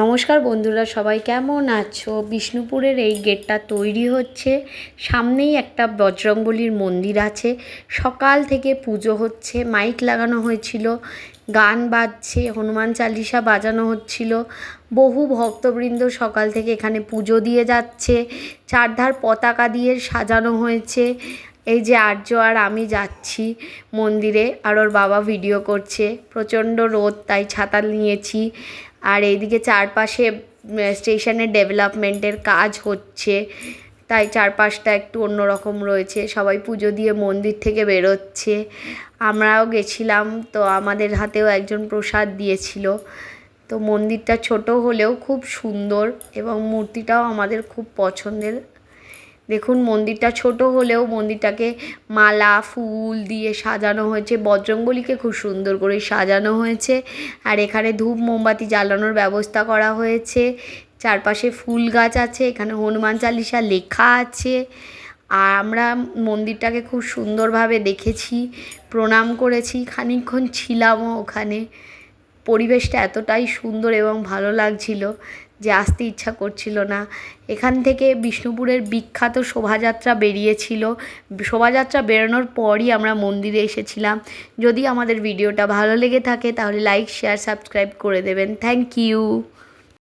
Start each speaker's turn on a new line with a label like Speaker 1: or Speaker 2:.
Speaker 1: নমস্কার বন্ধুরা, সবাই কেমন আছো? বিষ্ণুপুরের এই গেটটা তৈরি হচ্ছে। সামনেই একটা বজরংবলির মন্দির আছে। সকাল থেকে পুজো হচ্ছে, মাইক লাগানো হয়েছিল, গান বাজছে, হনুমান চালিসা বাজানো হচ্ছিল। বহু ভক্তবৃন্দ সকাল থেকে এখানে পুজো দিয়ে যাচ্ছে, চারধার পতাকা দিয়ে সাজানো হয়েছে। এই যে আর্য আর আমি যাচ্ছি মন্দিরে, আর ওর বাবা ভিডিও করছে। প্রচণ্ড রোদ, তাই ছাতা নিয়েছি। আর এইদিকে চারপাশে স্টেশনের ডেভেলপমেন্টের কাজ হচ্ছে। তাই চারপাশটা একটু অন্যরকম রয়েছে। সবাই পুজো দিয়ে মন্দির থেকে বেরোচ্ছে। আমরাও গেছিলাম, তো আমাদের হাতেও একজন প্রসাদ দিয়েছিল। তো মন্দিরটা ছোট হলেও খুব সুন্দর এবং মূর্তিটাও আমাদের খুব পছন্দের। দেখুন, মন্দিরটা ছোট হলেও মন্দিরটাকে মালা, ফুল দিয়ে সাজানো হয়েছে। বজরংবলীকে খুব সুন্দর করে সাজানো হয়েছে। আর এখানে ধূপ মোমবাতি জ্বালানোর ব্যবস্থা করা হয়েছে। চারপাশে ফুল গাছ আছে, এখানে হনুমান চালিসা লেখা আছে। আর আমরা মন্দিরটাকে খুব সুন্দরভাবে দেখেছি, প্রণাম করেছি, খানিকক্ষণ ছিলামও ওখানে। পরিবেশটা এতটাই সুন্দর এবং ভালো লাগছিল। যে আসতে ইচ্ছা করছিল না। এখান থেকে বিষ্ণুপুরের বিখ্যাত শোভাযাত্রা বেরিয়েছিল। শোভাযাত্রা বেরোনোর পরই আমরা মন্দিরে এসেছিলাম। যদি আমাদের ভিডিওটা ভালো লেগে থাকে তাহলে লাইক শেয়ার সাবস্ক্রাইব করে দেবেন। Thank you